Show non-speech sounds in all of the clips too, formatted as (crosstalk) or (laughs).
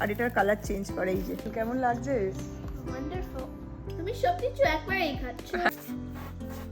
আর এটার colour change করে এই যে। কেমন লাগছে? ওয়ান্ডারফুল তুমি সবকিছু একবারেই খাচ্ছ।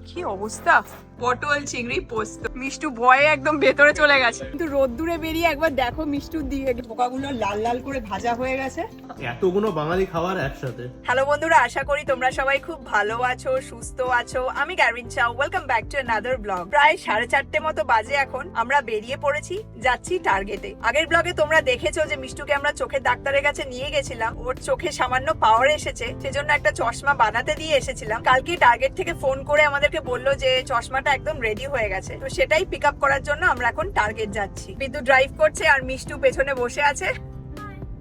কি অবস্থা? পটল চিংড়ি পোস্ত। মিষ্টু ভয়ে একদম ভেতরে চলে গেছে। কিন্তু রোদ্দুরে বেরিয়ে একবার দেখো মিষ্টুর দিকে পোকাগুলো লাল লাল করে ভাজা হয়ে গেছে। এতগুলো বাঙালি খাবার একসাথে। হ্যালো বন্ধুরা, আশা করি তোমরা সবাই খুব ভালো আছো, সুস্থ আছো। আমি গ্যারভিন চাও welcome back to another blog প্রায় সাড়ে চারটে মতো বাজে এখন, আমরা বেরিয়ে পড়েছি, যাচ্ছি টার্গেটে আগের ব্লগে তোমরা দেখেছ যে মিষ্টুকে আমরা চোখের ডাক্তারের কাছে নিয়ে গেছিলাম। ওর চোখে সামান্য পাওয়ার এসেছে, সেজন্য একটা চশমা বানাতে দিয়ে এসেছিলাম। কালকে টার্গেট থেকে ফোন করে আমাদেরকে বলল যে চশমাটা একদম রেডি হয়ে গেছে। তো সেটাই পিক আপ করার জন্য আমরা এখন টার্গেট যাচ্ছি। বিদ্যুৎ ড্রাইভ করছে আর মিষ্টু পেছনে বসে আছে।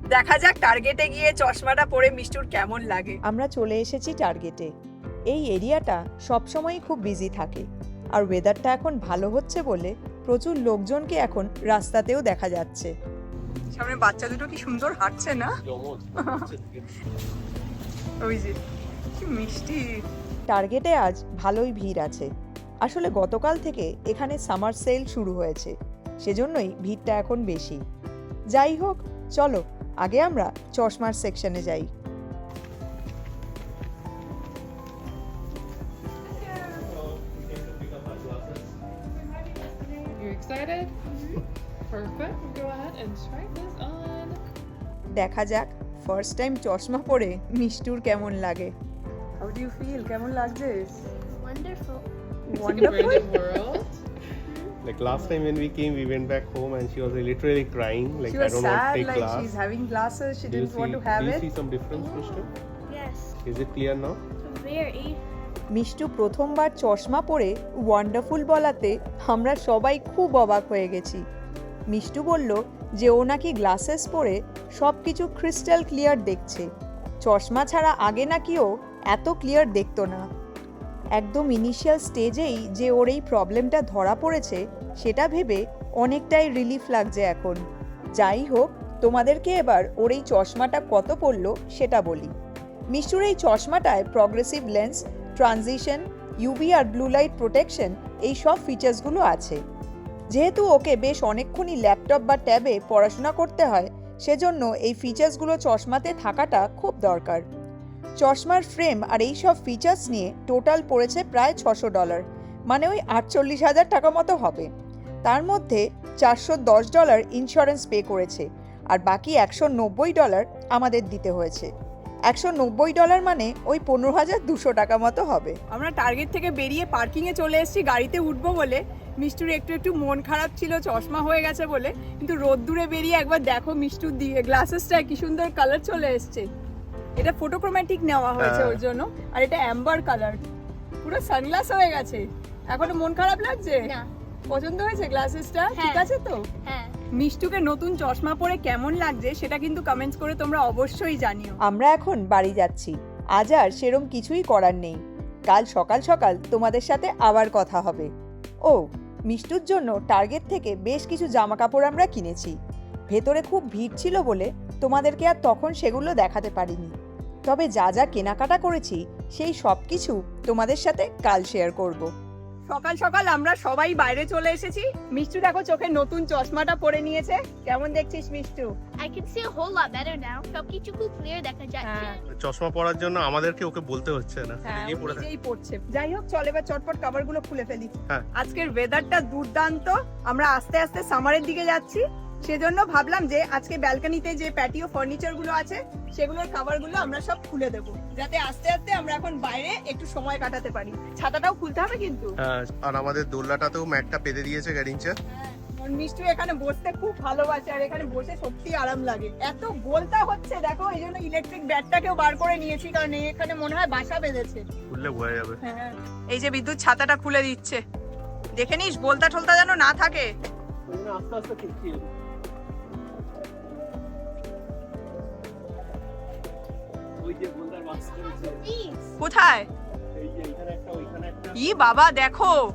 দেখা যাক টার্গেটে গিয়ে চশমাটা পরে মিষ্টুর কেমন লাগে। আমরা চলে এসেছি টার্গেটে এই এরিয়াটা সবসময়ই খুব বিজি থাকে। আর ওয়েদারটা এখন ভালো হচ্ছে বলে প্রচুর লোকজনকে এখন রাস্তাতেও দেখা যাচ্ছে। সামনে বাচ্চা দুটো কি সুন্দর হাঁটছে না? (laughs) ওই যে কি মিষ্টি। টার্গেটে আজ ভালোই ভিড় আছে। আসলে গতকাল থেকে এখানে সামার সেল শুরু হয়েছে। সেজন্যই ভিড়টা এখন বেশি। যাই হোক চলো আগে আমরা চশমার সেকশনে যাই। Excited? Perfect. Go ahead and try this on. দেখা যাক ফার্স্ট টাইম চশমা পরে মিষ্টুর কেমন লাগে। হাউ ডু ইউ ফিল কেমন লাগছে? Like last time when we came, we went back home and she was literally crying. Like She was I don't want to take like class. she's having glasses. She do didn't see, want to have do you it. see some difference, Mishta? Yes. Is it clear now? Very. Mishtu প্রথমবার চশমা পরে wonderful বলাতে আমরা সবাই খুব অবাক হয়ে গেছি মিষ্টু বলল যে ও নাকি গ্লাসেস পরে সব কিছু ক্রিস্টাল ক্লিয়ার দেখছে চশমা ছাড়া আগে নাকি ও এত ক্লিয়ার দেখতো না একদম ইনিশিয়াল স্টেজেই যে ওর এই প্রবলেমটা ধরা পড়েছে, সেটা ভেবে অনেকটাই রিলিফ লাগছে এখন। যাই হোক, তোমাদেরকে এবার ওর এই চশমাটা কত পড়ল সেটা বলি। মিষ্টুর এই চশমাটায় প্রগ্রেসিভ লেন্স ট্রানজিশন ইউভি আর ব্লু লাইট প্রোটেকশন এই সব ফিচার্সগুলো আছে। যেহেতু ওকে বেশ অনেকক্ষণই ল্যাপটপ বা ট্যাবে পড়াশোনা করতে হয়, সেজন্য এই ফিচার্সগুলো চশমাতে থাকাটা খুব দরকার। চশমার ফ্রেম আর এই সব ফিচার্স নিয়ে টোটাল পড়েছে প্রায় ছশো ডলার মানে ওই আটচল্লিশ হাজার টাকা মতো হবে। তার মধ্যে চারশো দশ ডলার ইন্স্যুরেন্স পে করেছে, আর বাকি একশো নব্বই ডলার আমাদের দিতে হয়েছে। একশো নব্বই ডলার মানে ওই পনেরো হাজার দুশো টাকা মতো হবে। আমরা টার্গেট থেকে বেরিয়ে পার্কিংয়ে চলে এসেছি, গাড়িতে উঠবো বলে। মিষ্টুর একটু একটু মন খারাপ ছিল, চশমা হয়ে গেছে বলে। কিন্তু রোদ্দুরে বেরিয়ে একবার দেখো মিষ্টুর দিয়ে গ্লাসেসটা কি সুন্দর কালার চলে এসছে। এটা ফটোক্রোম্যাটিক নেওয়া হয়েছে হ্যাঁ। ওর জন্য। আর এটা অ্যাম্বার কালার পুরো সানগ্লাস হয়ে গেছে। এখনও মন খারাপ লাগছে? না। পছন্দ হয়েছে গ্লাসেসটা ঠিক হ্যাঁ। আছে তো? হ্যাঁ। মিষ্টুকে নতুন চশমা পরে কেমন লাগছে সেটা কিন্তু কমেন্টস করে তোমরা অবশ্যই জানিও। আমরা এখন বাড়ি যাচ্ছি। আজ আর সেরম কিছুই করার নেই। কাল সকাল সকাল তোমাদের সাথে আবার কথা হবে। ও মিষ্টুর জন্য টার্গেট থেকে বেশ কিছু জামা কাপড় আমরা কিনেছি। ভেতরে খুব ভিড় ছিল বলে তোমাদেরকে আর তখন সেগুলো দেখাতে পারিনি। তবে যা যা কেনাকাটা করেছি সেই সব কিছু তোমাদের সাথে কাল শেয়ার করব। সকাল সকাল আমরা সবাই বাইরে চলে এসেছি মিষ্টু দেখো চোখে নতুন চশমাটা পরে নিয়েছে কেমন দেখছিস Mishtu I can see a whole lot better now. সবকিছু খুব ক্লিয়ার দেখা যাচ্ছে হ্যাঁ। চশমা পরার জন্য আমাদেরকে ওকে বলতে হচ্ছে না হ্যাঁ নিজেই পরে। নিজেই পড়ছে যাই হোক চল এবার চটপট কাভারগুলো খুলে ফেলি হ্যাঁ। আজকের ওয়েদারটা দুর্দান্ত আমরা আস্তে আস্তে সামারের দিকে যাচ্ছি সেজন্য ভাবলাম যে আজকে ব্যালকনিতে যে প্যাটিও ফার্নিচারগুলো আছে সেগুলোর কাভারগুলো আমরা সব খুলে দেবো যাতে আস্তে আস্তে আমরা এখন বাইরে একটু সময় কাটাতে পারি। ছাতাটাও খুলতে হবে কিন্তু। হ্যাঁ। আর আমাদের দোলনাটাতেও ম্যাটটা পেতে দিয়েছে গ্যারিঞ্চা আর মিষ্টু এখানে বসতে খুব ভালোবাসে আর এখানে বসে সত্যি আরাম লাগে। এত গোলটা হচ্ছে দেখো এই জন্য ইলেকট্রিক ব্যাটটাকেও বার করে নিয়েছি কারণ এখানে মনে হয় বাসা বেঁধেছে। খুললে বোঝা যাবে হ্যাঁ। এই যে বিদ্যুৎ ছাতাটা খুলে দিচ্ছে। দেখে নিস বলতা টলতা যেন না থাকে। আস্তে আস্তে কোথায়? এই যে এখানে একটা ওইখানে একটা ই বাবা দেখো।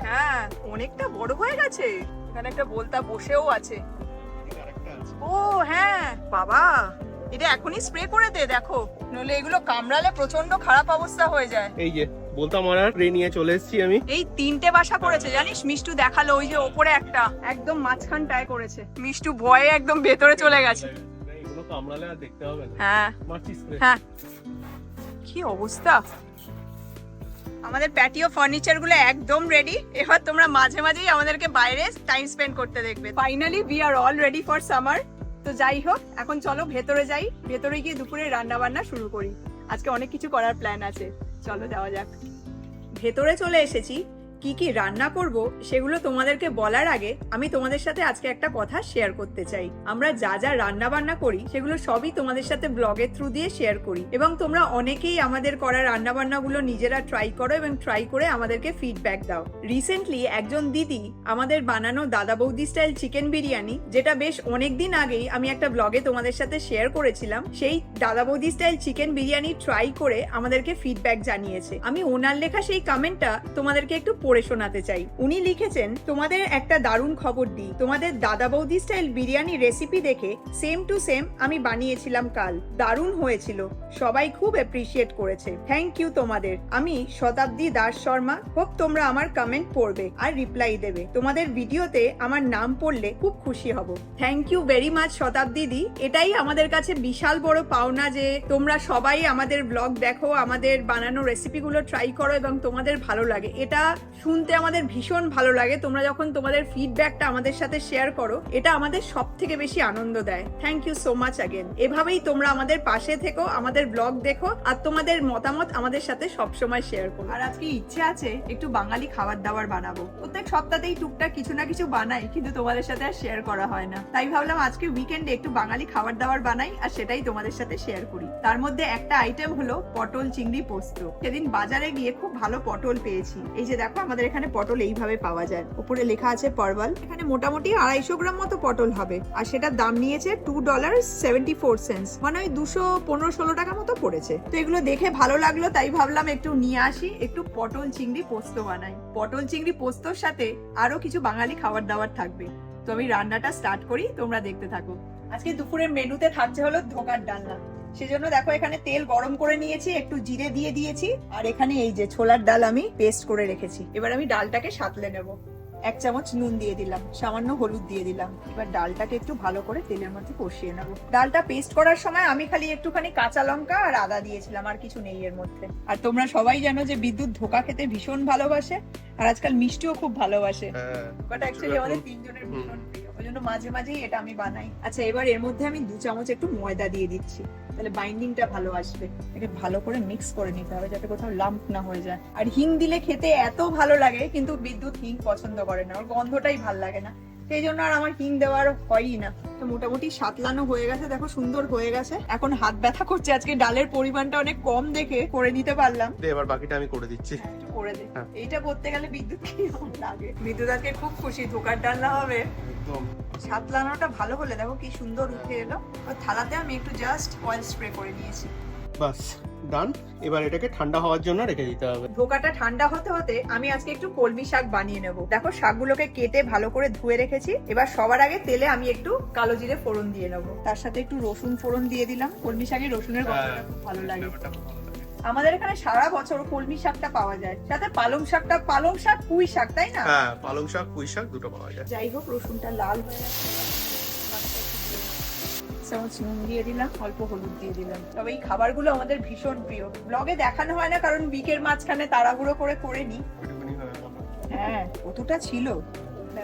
হ্যাঁ অনেকটা বড় হয়ে গেছে। এখানে একটা বলতা বসেও আছে। এই আরেকটা আছে। ও হ্যাঁ বাবা। এটা এখনই স্প্রে করে দে দেখো। নইলে এগুলো কামড়ালে প্রচণ্ড খারাপ অবস্থা হয়ে যায়। এই যে বলতাম মারার ট্রে নিয়ে চলে এসেছি আমি। এই তিনটে বাসা করেছে জানিস? মিষ্টু দেখাল ওই যে ওপরে একটা। একদম মাঝখানটায় করেছে। মিষ্টু ভয়ে একদম ভেতরে চলে গেছে। কামড়ালে আর দেখতে হবে না। হ্যাঁ। মারছিস হ্যাঁ। কি অবস্থা? আমাদের প্যাটিও ফার্নিচারগুলো একদম রেডি এবার তোমরা মাঝে মাঝেই আমাদেরকে বাইরে টাইম স্পেন্ড করতে দেখবে। Finally we are all ready for summer তো যাই হোক এখন চলো ভেতরে যাই। ভেতরে গিয়ে দুপুরে রান্না বান্না শুরু করি। আজকে অনেক কিছু করার প্ল্যান আছে। চলো যাওয়া যাক। ভেতরে চলে এসেছি। কি কি রান্না করব সেগুলো তোমাদেরকে বলার আগে আমি তোমাদের সাথে আজকে একটা কথা শেয়ার করতে চাই। আমরা যা যা রান্না বান্না করি সেগুলো সবই তোমাদের সাথে ব্লগের থ্রু দিয়ে শেয়ার করি এবং তোমরা অনেকেই আমাদের করা রান্না বান্নাগুলো নিজেরা ট্রাই করো এবং ট্রাই করে আমাদেরকে ফিডব্যাক দাও। রিসেন্টলি একজন দিদি আমাদের বানানো দাদা বৌদি স্টাইল চিকেন বিরিয়ানি, যেটা বেশ অনেক দিন আগেই আমি একটা ব্লগে তোমাদের সাথে শেয়ার করেছিলাম, সেই দাদা বৌদি স্টাইল চিকেন বিরিয়ানি ট্রাই করে আমাদেরকে ফিডব্যাক জানিয়েছে। আমি ওনার লেখা সেই কমেন্টটা তোমাদেরকে একটু পড়ে শোনাতে চাই। উনি লিখেছেন, তোমাদের একটা দারুণ খবর দিই। তোমাদের দাদা বৌদি স্টাইল বিরিয়ানি রেসিপি দেখে সেম টু সেম আমি বানিয়েছিলাম কাল। দারুণ হয়েছিল। সবাই খুব অ্যাপ্রিসিয়েট করেছে। থ্যাংক ইউ তোমাদের। আমি শতাব্দী দাস শর্মা। হোপ তোমরা আমার কমেন্ট পড়বে আর রিপ্লাই দেবে। তোমাদের ভিডিওতে আমার নাম পড়লে খুব খুশি হব। থ্যাংক ইউ ভেরি মাচ শতাব্দী দি। এটাই আমাদের কাছে বিশাল বড় পাওনা যে তোমরা সবাই আমাদের ব্লগ দেখো, আমাদের বানানো রেসিপিগুলো ট্রাই করো এবং তোমাদের ভালো লাগে। এটা শুনতে আমাদের ভীষণ ভালো লাগে। তোমরা যখন তোমাদের ফিডব্যাকটা আমাদের সাথে শেয়ার করো, এটা আমাদের সব থেকে বেশি আনন্দ দেয়। Thank you so much again এভাবেই তোমরা আমাদের পাশে থেকো, আমাদের ব্লগ দেখো, আর তোমাদের মতামত আমাদের সাথে সবসময় শেয়ার করো। আর আজকে ইচ্ছে আছে একটু বাঙালি খাবার দাবার বানাবো। প্রত্যেক সপ্তাহতেই টুকটাক কিছু না কিছু বানাই, কিন্তু তোমাদের সাথে আর শেয়ার করা হয় না। তাই ভাবলাম আজকে উইকেন্ডে একটু বাঙালি খাবার দাবার বানাই, আর সেটাই তোমাদের সাথে শেয়ার করি। তার মধ্যে একটা আইটেম হলো পটল চিংড়ি পোস্ত। সেদিন বাজারে গিয়ে খুব ভালো পটল পেয়েছি। এই যে দেখো আমাদের এখানে পটল এইভাবে পাওয়া যায়। উপরে লেখা আছে পরবল এখানে মোটামুটি আড়াইশো গ্রাম মতো পটল হবে। আর সেটার দাম নিয়েছে two dollar seventy four cents মানে ওই দুশো পনেরো ষোলো টাকা মতো পড়েছে। তো এগুলো দেখে ভালো লাগল, তাই ভাবলাম একটু নিয়ে আসি। একটু পটল চিংড়ি পোস্ত বানাই। পটল চিংড়ি পোস্তর সাথে আরও কিছু বাঙালি খাবার দাবার থাকবে। তো আমি রান্নাটা স্টার্ট করি, তোমরা দেখতে থাকো। আজকে দুপুরের মেনুতে থাকছে হলো ধোকার ডালনা। সেজন্য দেখো এখানে তেল গরম করে নিয়েছি, একটু জিরে দিয়ে দিয়েছি, আর এখানে এই যে ছোলার ডাল আমি পেস্ট করে রেখেছি। এবার আমি ডালটাকে সাতলে নেব। এক চামচ নুন দিয়ে দিলাম, সামান্য হলুদ দিয়ে দিলাম। এবার ডালটাকে একটু ভালো করে তেলের মধ্যে কষিয়ে নেব। ডালটা পেস্ট করার সময় আমি খালি একটুখানি কাঁচা লঙ্কা আর আদা দিয়েছিলাম, আর কিছু নেই এর মধ্যে। আর তোমরা সবাই জানো যে বিদ্যুৎ ধোকা খেতে ভীষণ ভালোবাসে। আর আজকাল মিষ্টিও খুব ভালোবাসে। বাট অ্যাকচুয়ালি আমাদের তিনজনের ভীষণ প্রিয়। ওই জন্য মাঝে মাঝেই এটা আমি বানাই। আচ্ছা এবার এর মধ্যে আমি দু চামচ একটু ময়দা দিয়ে দিচ্ছি। তাহলে বাইন্ডিংটা ভালো আসবে। একে ভালো করে মিক্স করে নিতে হবে যাতে কোথাও লাম্প না হয়ে যায়। আর হিং দিলে খেতে এত ভালো লাগে কিন্তু বিদ্যুৎ হিং পছন্দ করে না। ওর গন্ধটাই ভালো লাগে না। সেই জন্য আর আমার হিং দেওয়ার হয়ই না। তো মোটামুটি সাতলানো হয়ে গেছে দেখো সুন্দর হয়ে গেছে। এখন হাত ব্যথা করছে আজকে ডালের পরিমাণটা অনেক কম দেখে করে নিতে পারলাম। এবার বাকিটা আমি করে দিচ্ছি। করে দে। হ্যাঁ। এইটা করতে গেলে বিদ্যুৎ লাগে? বিদ্যুৎ আজকে খুব খুশি ধোকার ডালনা হবে। একদম। সাতলানোটা ভালো হলে দেখো কি সুন্দর উঠে এলো। থালাতে আমি একটু জাস্ট অয়েল স্প্রে করে নিয়েছি। বাস। ডান এবার এটাকে ঠান্ডা হওয়ার জন্য রেখে দিতে হবে। ধোকাটা ঠান্ডা হতে হতে আমি আজকে একটু কলমি শাক বানিয়ে নেব। দেখো শাকগুলোকে কেটে ভালো করে ধুয়ে রেখেছি। এবার সবার আগে তেলে আমি একটু কালো জিরে ফোড়ন দিয়ে নেব। তার সাথে একটু রসুন ফোড়ন দিয়ে দিলাম। কলমি শাকে রসুনের গন্ধটা খুব ভালো লাগে। আমাদের এখানে সারা বছর কলমি শাকটা পাওয়া যায়। সাথে পালং শাকটা পালং শাক পুঁই শাক তাই না? হ্যাঁ পালং শাক পুঁই শাক দুটো পাওয়া যায়। যাই হোক রসুনটা লাল হয়ে গেছে। চামচ নুন দিয়ে দিলাম অল্প হলুদ দিয়ে দিলাম। তবে এই খাবারগুলো আমাদের ভীষণ প্রিয়। ব্লগে দেখানো হয় না কারণ বিকের মাঝখানে তাড়াহুড়ো করে করে নি। একটুখানি হয়ে গেল। হ্যাঁ কতটা ছিল?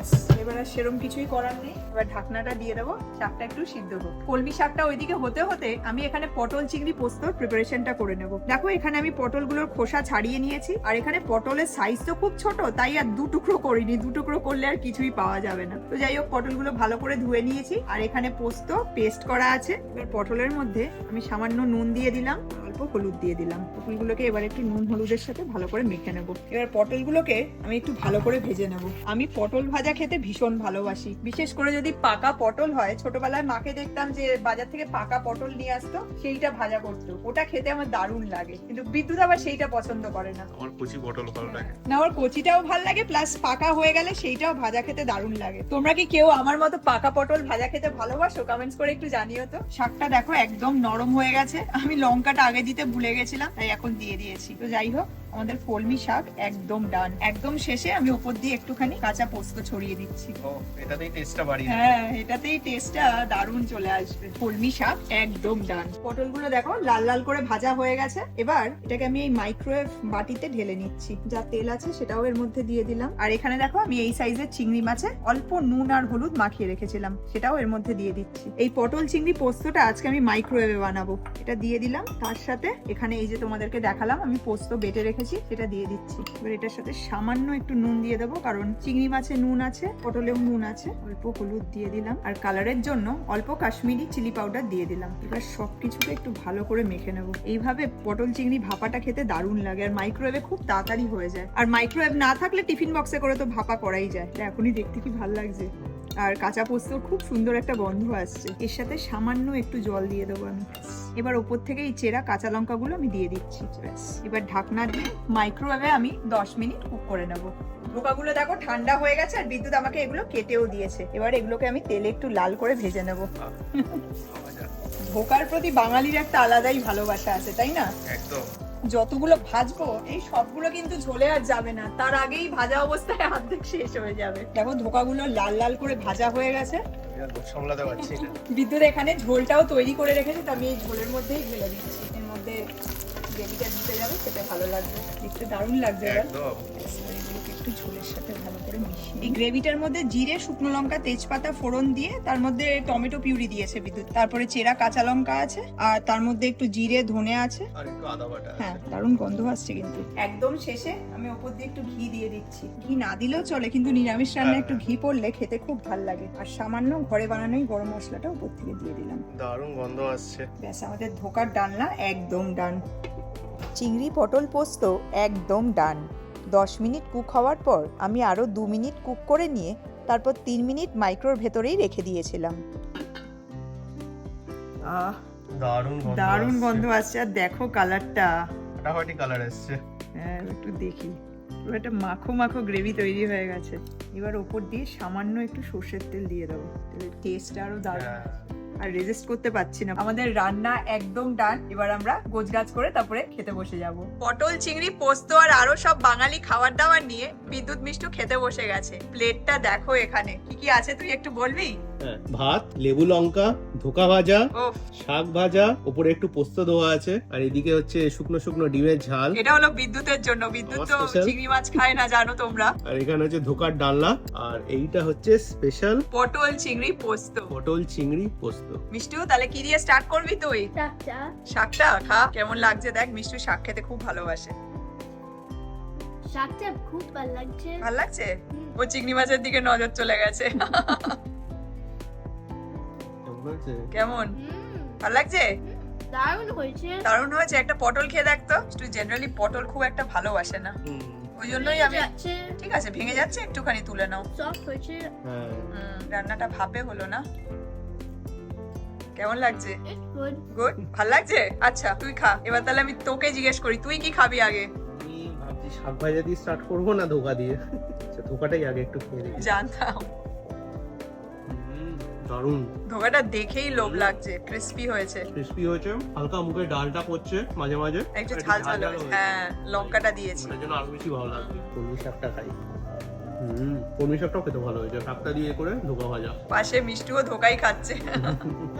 ব্যাস, এবার আর সেরম কিছুই করার নেই। এবার ঢাকনাটা দিয়ে দেবো শাকটা একটু সিদ্ধ হোক। কলমি শাকটা ওইদিকে হতে হতে আমি এখানে পটল চিংড়ি পোস্তর প্রিপারেশনটা করে নেব। দেখো, এখানে আমি পটলগুলোর খোসা ছাড়িয়ে নিয়েছি, আর এখানে পটলের সাইজ তো খুব ছোট, তাই আর দু টুকরো করিনি। দু টুকরো করলে আর কিছুই পাওয়া যাবে না। তো যাই হোক, পটলগুলো ভালো করে ধুয়ে নিয়েছি, আর এখানে পোস্ত পেস্ট করা আছে। এবার পটলের মধ্যে আমি সামান্য নুন দিয়ে দিলাম। হলুদ দিয়ে দিলাম। পটলগুলোকে এবার একটু নুন হলুদের সাথে ভালো করে মেখে নেব। এবার পটলগুলোকে আমি একটু ভালো করে ভেজে নেব। আমি পটল ভাজা খেতে ভীষণ ভালোবাসি। বিশেষ করে যদি পাকা পটল হয় ছোটবেলায় মাকে দেখতাম যে বাজার থেকে পাকা পটল নিয়ে আসতো সেইটা ভাজা করতো। ওটা খেতে আমার দারুণ লাগে। কিন্তু বিদ্যুৎ আবার সেইটা পছন্দ করে না। আমার কচি পটল ভালো লাগে। না আমার কচিটাও ভালো লাগে প্লাস পাকা হয়ে গেলে সেইটাও ভাজা খেতে দারুণ লাগে। তোমরা কি কেউ আমার মতো পাকা পটল ভাজা খেতে ভালোবাসো? কমেন্টস করে একটু জানিও তো। শাকটা দেখো একদম নরম হয়ে গেছে। আমি লঙ্কাটা আগে দিতে ভুলে গেছিলাম তাই এখন দিয়ে দিয়েছি। তো যাই হোক আমাদের কলমি শাক একদম ডান। একদম শেষে আমি উপর দিয়ে একটুখানি কাঁচা পোস্ত ছড়িয়ে দিচ্ছি। এটাতেই টেস্টটা বাড়িয়ে হ্যাঁ এটাতেই টেস্টটা দারুণ চলে আসবে। কলমি শাক একদম ডান। পটলগুলো দেখো লাল লাল করে ভাজা হয়ে গেছে। এবার এটাকে আমি এই মাইক্রোওয়েভ বাটিতে ঢেলে নিচ্ছি। যা তেল আছে সেটাও এর মধ্যে দিয়ে দিলাম। আর এখানে দেখো আমি এই সাইজের চিংড়ি মাছে অল্প নুন আর হলুদ মাখিয়ে রেখেছিলাম। সেটাও এর মধ্যে দিয়ে দিচ্ছি। এই পটল চিংড়ি পোস্তটা আজকে আমি মাইক্রোওয়েভে বানাবো। এটা দিয়ে দিলাম। তার সাথে এখানে এই যে তোমাদেরকে দেখালাম আমি পোস্ত বেটে রেখেছি, সেটা দিয়ে দিচ্ছি। এবার এটার সাথে সামান্য একটু নুন দিয়ে দেবো, কারণ চিংড়ি মাছে নুন আছে, পটলেও নুন আছে। অল্প হলুদ দিয়ে দিলাম। আর কালারের জন্য অল্প কাশ্মীরি চিলি পাউডার দিয়ে দিলাম। এবার সবকিছুকে একটু ভালো করে মেখে নেব। এইভাবে পটল চিংড়ি ভাপাটা খেতে দারুণ লাগে, আর মাইক্রোওয়েভে খুব তাড়াতাড়ি হয়ে যায়। আর মাইক্রোওয়েভ না থাকলে টিফিন বক্সে করে তো ভাপা করাই যায়। এখনই দেখতে কি ভালো লাগছে। আর কাঁচা পোস্তর খুব সুন্দর একটা গন্ধ আসছে। এর সাথে সামান্য একটু জল দিয়ে দেবো আমি। এবার ওপর থেকে এই চেরা কাঁচা লঙ্কাগুলো আমি দিয়ে দিচ্ছি। এবার ঢাকনা দিয়ে মাইক্রোওয়েভে আমি দশ মিনিট কুক করে নেব। ধোকাগুলো দেখো ঠান্ডা হয়ে গেছে আর বিদ্যুৎ আমাকে এগুলো কেটেও দিয়েছে। এবার এগুলোকে আমি তেলে একটু লাল করে ভেজে নেব। ধোকার প্রতি বাঙালির একটা আলাদাই ভালোবাসা আছে তাই না? একদম। যতগুলো ভাজবো এই সবগুলো কিন্তু ঝোলে আর যাবে না। তার আগেই ভাজা অবস্থায় অর্ধেক শেষ হয়ে যাবে। দেখো ধোকাগুলো লাল লাল করে ভাজা হয়ে গেছে। সামলাতে পারছি বিদ্যুৎ এখানে ঝোলটাও তৈরি করে রেখেছে তো আমি এই ঝোলের মধ্যেই ঢেলে দিচ্ছি। এর মধ্যে গ্রেভিটা দিতে যাবে সেটা ভালো লাগবে। দেখতে দারুণ লাগবে একদম। একটু ঝোলের সাথে ভালো করে মিশিয়ে এই গ্রেভিটার মধ্যে জিরে শুকনো লঙ্কা তেজপাতা ফোড়ন দিয়ে তার মধ্যে টমেটো পিউরি দিয়েছে বিদ্যুৎ। তারপরে চেরা কাঁচা লঙ্কা আছে আর তার মধ্যে একটু জিরে ধনে আছে। আর একটু আদা বাটা হ্যাঁ দারুণ গন্ধ আসছে কিন্তু। একদম শেষে আমি ওপর দিয়ে একটু ঘি দিয়ে দিচ্ছি। ঘি না দিলেও চলে কিন্তু নিরামিষ রান্না হ্যাঁ। একটু ঘি পড়লে খেতে খুব ভালো লাগে। আর সামান্য ঘরে বানানোই গরম মশলাটা উপর থেকে দিয়ে দিলাম। দারুণ গন্ধ আসছে। ব্যাস আমাদের ধোকার ডালনা একদম ডান। চিংড়ি পটল পোস্ত একদম ডান। দশ মিনিট কুক হওয়ার পর আমি আরও দু মিনিট কুক করে নিয়ে তারপর তিন মিনিট মাইক্রোর ভেতরেই রেখে দিয়েছিলাম। আহ দারুণ গন্ধ দারুণ আসছে। গন্ধ আসছে। আর দেখো কালারটা। ফাটাফাটি কালার এসছে। হ্যাঁ একটু দেখি। পুরো একটা মাখো মাখো গ্রেভি তৈরি হয়ে গেছে। এবার ওপর দিয়ে সামান্য একটু সর্ষের তেল দিয়ে দেবো। টেস্ট আরও দারুণ। হ্যাঁ। আর রেজিস্ট করতে পারছি না। আমাদের রান্না একদম ডান এবার আমরা গোছগাছ করে তারপরে খেতে বসে যাব। পটল, চিংড়ি, পোস্ত আর আরও সব বাঙালি খাবার দাবার নিয়ে বিদ্যুৎ মিষ্টু খেতে বসে গেছে। প্লেটটা দেখো এখানে। কি কি আছে তুই একটু বলবি? ভাত লেবু লঙ্কা ধোকা ভাজা শাক ভাজা উপরে একটু পোস্ত দেওয়া আছে আর এদিকে হচ্ছে শুকনো শুকনো ডিমের ঝাল। এটা হলো বিদ্যুতের জন্য বিদ্যুৎ তো চিংড়ি মাছ খায় না জানো তোমরা। আর এখানে হচ্ছে ধোকার ডালনা আর এইটা হচ্ছে স্পেশাল পটল চিংড়ি পোস্ত। পটল চিংড়ি পোস্ত। মিষ্টু তাহলে কি দিয়ে স্টার্ট করবি তুই. শাকটা? খা কেমন লাগছে দেখ মিষ্টু শাক খেতে খুব ভালোবাসে। শাকটা খুব ভালো লাগছে। ভালো লাগছে? ও চিংড়ি মাছের দিকে নজর চলে গেছে। (laughs) কেমন? হুম, লাগছে? দারুণ হয়েছে। দারুণ হয়েছে একটা পটল খেয়ে দেখ তো। জেনারেলি পটল খুব একটা ভালোবাসে না। ওই জন্যই আমি ঠিক আছে ভেঙে যাচ্ছে একটুখানি তুলে নাও। সফট হয়েছে। হ্যাঁ। রান্নাটা ভাপে হলো না। কেমন লাগছে? গুড গুড ভালো লাগছে? আচ্ছা তুই খা। এবার তাহলে আমি তোকে জিজ্ঞেস করি তুই কি খাবি আগে? আমি ভাবছি শাক ভাজা দিয়ে স্টার্ট করব না ধোকা দিয়ে? আচ্ছা ধোকাটাই আগে একটু খেয়ে জানতাম। দারুণ। ধোকাটা দেখেই লোভ লাগছে ক্রিস্পি হয়েছে। ক্রিস্পি হয়েছে হালকা মুখে ডালটা পড়ছে মাঝে মাঝে। একটু ঝাল ঝাল। হ্যাঁ লঙ্কাটা দিয়েছি। এর জন্য আরও বেশি ভালো লাগছে কলমি শাকটা খাই। হুম কলমি শাকটাও খেতে ভালো হয়েছে। শাকটা দিয়ে করে ধোকা ভাজা। পাশে মিষ্টিও ধোকাই খাচ্ছে।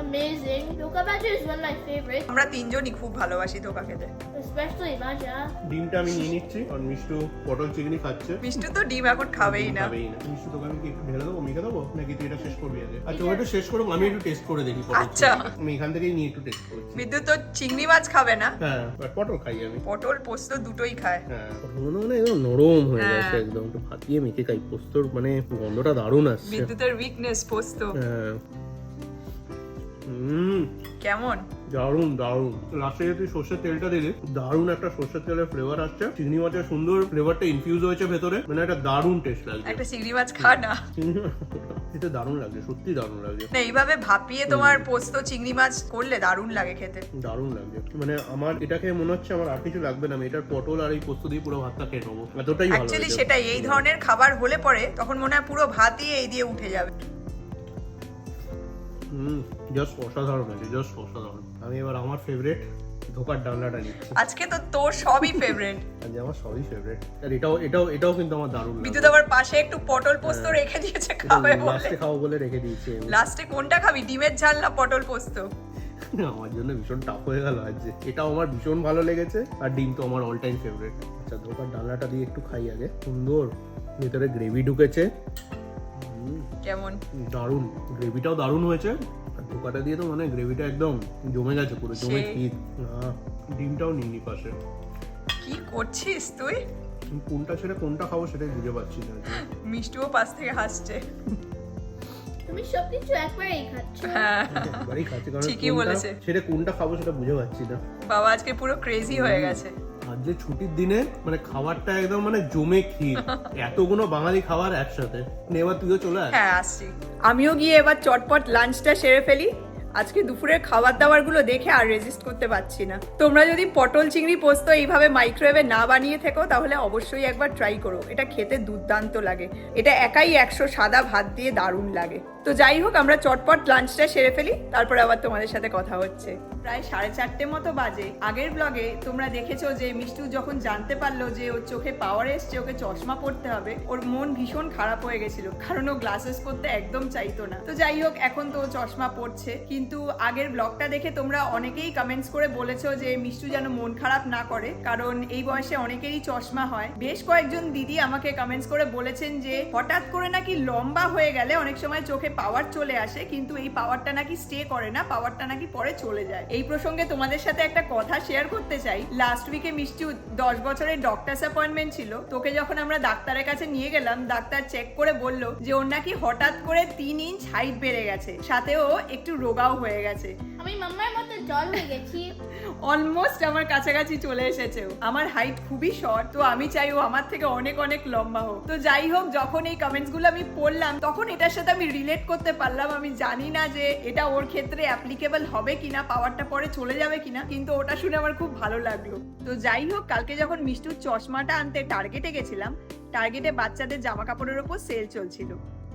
Amazing. Yoga Badger is one of my favorites আমরা তিনজনই খুব ভালোবাসি ধোকা খেতে। Especially Maja ডিমটা আমি নিয়ে নিচ্ছি মিষ্টু পটল চিংড়ি খাচ্ছে। মিষ্টু তো ডিম এখন খাবেই না। খাবেই না। মিষ্টু তোকে আমি কি একটু ঢেলে দেবো মেখে দেবো? নাকি তুই এটা শেষ করবি আগে? আচ্ছা ওটা শেষ করব আমি একটু টেস্ট করে দেখি আচ্ছা। আমি এখান থেকেই নিয়ে একটু টেস্ট করছি। বিদ্যুৎ তো চিংড়ি মাছ খাবে না। হ্যাঁ পটল খাই আমি। পটল পোস্ত দুটোই খায়। হ্যাঁ পটলগুলো মানে একদম নরম হয়ে হ্যাঁ। গেছে একদম। একটু ভাতিয়ে মেখে খাই পোস্তর মানে গন্ধটা দারুণ আসছে। বিদ্যুতের উইকনেস পোস্ত। হ্যাঁ। হুম কেমন? দারুণ দারুণ। লাস্টে যদি সর্ষের তেলটা দিলে দারুণ একটা সর্ষের তেলের ফ্লেভার আসছে। চিংড়ি মাছের সুন্দর ফ্লেভারটা ইনফিউজ হয়েছে ভেতরে। মানে একটা দারুণ টেস্ট লাগছে। একটা চিংড়ি মাছ খা না। এটা দারুণ লাগছে সত্যি দারুণ লাগছে। না এইভাবে ভাপিয়ে তোমার পোস্ত চিংড়ি মাছ করলে দারুণ লাগে খেতে। দারুণ লাগছে। মানে আমার এটা খেয়ে মনে হচ্ছে আমার আর কিছু লাগবে না আমি এটার পটল আর এই পোস্ত দিয়ে পুরো ভাতটা খেয়ে নেব। এতটাই ভালো অ্যাকচুয়ালি লাগছে। সেটাই এই ধরনের খাবার হলে পরে তখন মনে হয় পুরো ভাতই এই দিয়ে উঠে যাবে। হুম জাস্ট অসাধারণ আছে জাস্ট অসাধারণ। আমি এবার আমার ফেভারিট ধোকার ডালনাটা নিচ্ছি আজকে তো তোর সবই ফেভারিট (laughs) আজ আমার সবই ফেভারিট আর এটাও এটাও এটাও কিন্তু আমার দারুণ বিদ্যুৎ আবার পাশে একটু পটল পোস্ত রেখে দিয়েছে খাবে বলে। লাস্টে খাব বলে রেখে দিয়েছি। লাস্টে কোনটা খাবি? ডিমের ঝাল না পটল পোস্ত? আমার জন্য ভীষণ টাফ হয়ে গেল আজ। এটাও আমার ভীষণ ভালো লেগেছে আর ডিম তো আমার অল টাইম ফেভারিট আচ্ছা ধোকার ডালনাটা দিয়ে একটু খাই আগে। সুন্দর। ভেতরে গ্রেভি ঢুকেছে। কেমন? দারুণ। গ্রেভিটাও দারুণ হয়েছে। ধোকাটা দিয়ে তো মানে গ্রেভিটা একদম জমে গেছে পুরো জমে ডিমটাও নিইনি পাশে। কি করছিস তুই? কোনটা ছেড়ে কোনটা খাব সেটাই বুঝে পাচ্ছি না। মিষ্টুও পাশ থেকে হাসছে। তুমি সব কিছু একবারেই খাচ্ছ। হ্যাঁ। একবারই খাচ্ছি কারণ ঠিকই বলেছে। ছেড়ে কোনটা খাব সেটা বুঝে পাচ্ছি না। বাবা আজকে পুরো ক্রেজি হয়ে গেছে। আর যে ছুটির দিনে মানে খাবারটা একদম মানে জমে ক্ষীর। (laughs) এতগুলো বাঙালি খাবার একসাথে। এবার তুইও চলে আয়। হ্যাঁ আসছি। আমিও গিয়ে এবার চটপট লাঞ্চটা সেরে ফেলি। আজকে দুপুরের খাবার দাবারগুলো দেখে আর রেজিস্ট করতে পারছি না। তোমরা যদি পটল চিংড়ি পোস্ত এইভাবে মাইক্রোওয়েভে না বানিয়ে থেকো তাহলে অবশ্যই একবার ট্রাই করো। এটা খেতে দুর্দান্ত লাগে। এটা একাই একশো সাদা ভাত দিয়ে দারুণ লাগে। তো যাই হোক আমরা চটপট লাঞ্চটা সেরে ফেলি তারপরে আবার তোমাদের সাথে কথা হচ্ছে। প্রায় সাড়ে চারটে মতো বাজে। আগের ব্লগে তোমরা দেখেছ যে মিষ্টু যখন জানতে পারল যে ওর চোখে পাওয়ার এসছে, ওকে চশমা পড়তে হবে, ওর মন ভীষণ খারাপ হয়ে গেছিল, কারণ ও গ্লাসেস পরতে একদম চাইতো না। তো যাই হোক, এখন তো চশমা পড়ছে কিন্তু আগের ব্লগটা দেখে তোমরা অনেকেই কমেন্টস করে বলেছ যে মিষ্টু যেন মন খারাপ না করে, কারণ এই বয়সে অনেকেরই চশমা হয়। বেশ কয়েকজন দিদি আমাকে কমেন্টস করে বলেছেন যে হঠাৎ করে নাকি লম্বা হয়ে গেলে অনেক সময় চোখে পাওয়ার চলে আসে, কিন্তু এই পাওয়ারটা নাকি স্টে করে না পাওয়ারটা নাকি পরে চলে যায়। এই প্রসঙ্গে তোমাদের সাথে একটা কথা শেয়ার করতে চাই। লাস্ট উইকে মিষ্টি দশ বছরের ডক্টরস অ্যাপয়েন্টমেন্ট ছিল। তোকে যখন আমরা ডাক্তারের কাছে নিয়ে গেলাম, ডাক্তার চেক করে বলল যে ওর নাকি হঠাৎ করে তিন ইঞ্চ হাইট বেড়ে গেছে। সাথেও একটু রোগাও হয়ে গেছে। আমি মাম্মার মতো জল হয়ে গেছি। অলমোস্ট আমার কাছাকাছি চলে এসেছে আমার হাইট খুবই শর্ট তো আমি চাই ও আমার থেকে অনেক অনেক লম্বা হোক। তো যাই হোক, যখন এই কমেন্টসগুলো আমি পড়লাম, তখন এটার সাথে আমি রিলেট করতে পারলাম। আমি জানি না যে এটা ওর ক্ষেত্রে অ্যাপ্লিকেবল হবে কিনা পাওয়ারটা পরে চলে যাবে কিনা, কিন্তু ওটা শুনে আমার খুব ভালো লাগল। তো যাই হোক, কালকে যখন মিষ্টুর চশমাটা আনতে টার্গেটে গেছিলাম টার্গেটে বাচ্চাদের জামা কাপড়ের ওপর সেল চলছিল।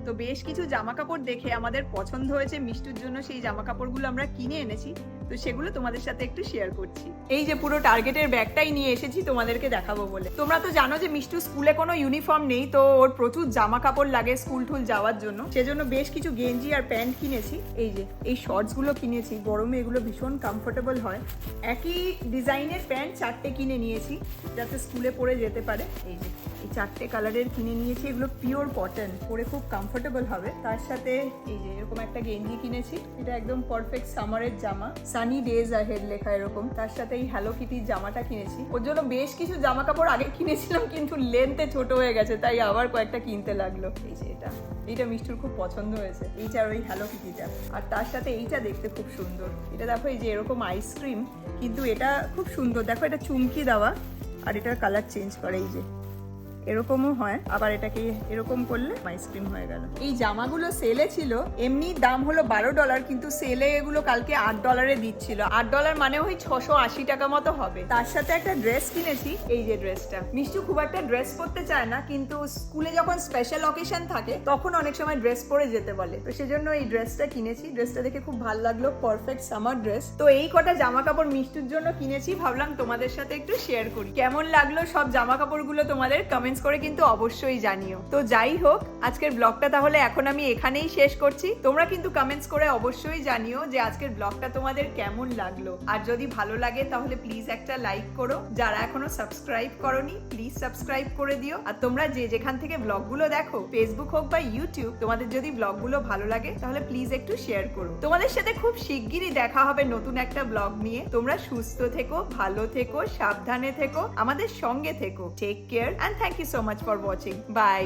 তো বেশ কিছু জামা কাপড় দেখে আমাদের পছন্দ হয়েছে। মিষ্টির জন্য সেই জামা কাপড়গুলো আমরা কিনে এনেছি। তো সেগুলো তোমাদের সাথে একটু শেয়ার করছি। এই যে পুরো টার্গেটের ব্যাগটাই নিয়ে এসেছি তোমাদেরকে দেখাবো বলে। তোমরা তো জানো যে মিষ্টু স্কুলে কোনো ইউনিফর্ম নেই, তো ওর প্রচুর জামা কাপড় লাগে স্কুল টুল যাওয়ার জন্য। সেজন্য বেশ কিছু গেঞ্জি আর প্যান্ট কিনেছি। এই যে, এই শর্টসগুলো কিনেছি। গরমে এগুলো ভীষণ কমফোর্টেবল হয়। একই ডিজাইনের প্যান্ট চারটে কিনে নিয়েছি, যাতে স্কুলে পরে যেতে পারে। এই যে, এই চারটে কালারের কিনে নিয়েছি। এগুলো পিওর কটন পরে খুব কমফোর্টেবল হবে। তার সাথে এই যে, এরকম একটা গেঞ্জি কিনেছি। এটা একদম পারফেক্ট সামারের জামা। সানি ডেজ আহেড লেখা এরকম। তার সাথে এই হ্যালো কিটির জামাটা কিনেছি। ওর জন্য বেশ কিছু জামা কাপড় আগে কিনেছিলাম, কিন্তু লেন্থে ছোট হয়ে গেছে, তাই আবার কয়েকটা কিনতে লাগল। এই যে এটা। এইটা মিষ্টুর খুব পছন্দ হয়েছে। এইটা আর ওই হ্যালো কিটিটা আর তার সাথে এইটা দেখতে খুব সুন্দর। এটা দেখো এই যে এরকম আইসক্রিম কিন্তু এটা খুব সুন্দর। দেখো এটা চুমকি দেওয়া, আর এটার কালার চেঞ্জ করে এই যে। এরকমও হয়, আবার এটাকে এরকম করলে আইসক্রিম হয়ে গেল। এই জামাগুলো সেলে ছিল, এমনি দাম হলো বারো ডলার কিন্তু সেলে এগুলো কালকে আট ডলারে দিচ্ছিল। আট ডলার মানে ওই ছশো আশি টাকা মতো হবে। তার সাথে একটা ড্রেস কিনেছি, এই যে ড্রেসটা মিষ্টু খুব একটা ড্রেস পরতে চায় না, কিন্তু স্কুলে যখন স্পেশাল অকেশন থাকে, তখন অনেক সময় ড্রেস পরে যেতে বলে। তো সেজন্য এই ড্রেসটা কিনেছি ড্রেসটা দেখে খুব ভালো লাগল পারফেক্ট সামার ড্রেস তো এই কটা জামা কাপড় মিষ্টুর জন্য কিনেছি, ভাবলাম তোমাদের সাথে একটু শেয়ার করি। কেমন লাগল সব জামা কাপড়গুলো তোমাদের কমেন্টস করে কিন্তু অবশ্যই জানিও। তো যাই হোক, আজকের ব্লগটা তাহলে এখন আমি এখানেই শেষ করছি। তোমরা কিন্তু কমেন্টস করে অবশ্যই জানিও যে আজকের ব্লগটা তোমাদের কেমন লাগল। আর যদি ভালো লাগে তাহলে প্লিজ একটা লাইক করো। যারা এখনও সাবস্ক্রাইব করনি, প্লিজ সাবস্ক্রাইব করে দিও। আর তোমরা যে যেখান থেকে ব্লগগুলো দেখো ফেসবুক হোক বা ইউটিউব তোমাদের যদি ব্লগগুলো ভালো লাগে তাহলে প্লিজ একটু শেয়ার করো। তোমাদের সাথে খুব শিগগিরই দেখা হবে নতুন একটা ব্লগ নিয়ে। তোমরা সুস্থ থেকো, ভালো থেকো, সাবধানে থেকো, আমাদের সঙ্গে থেকো। Take care and thank you so much for watching bye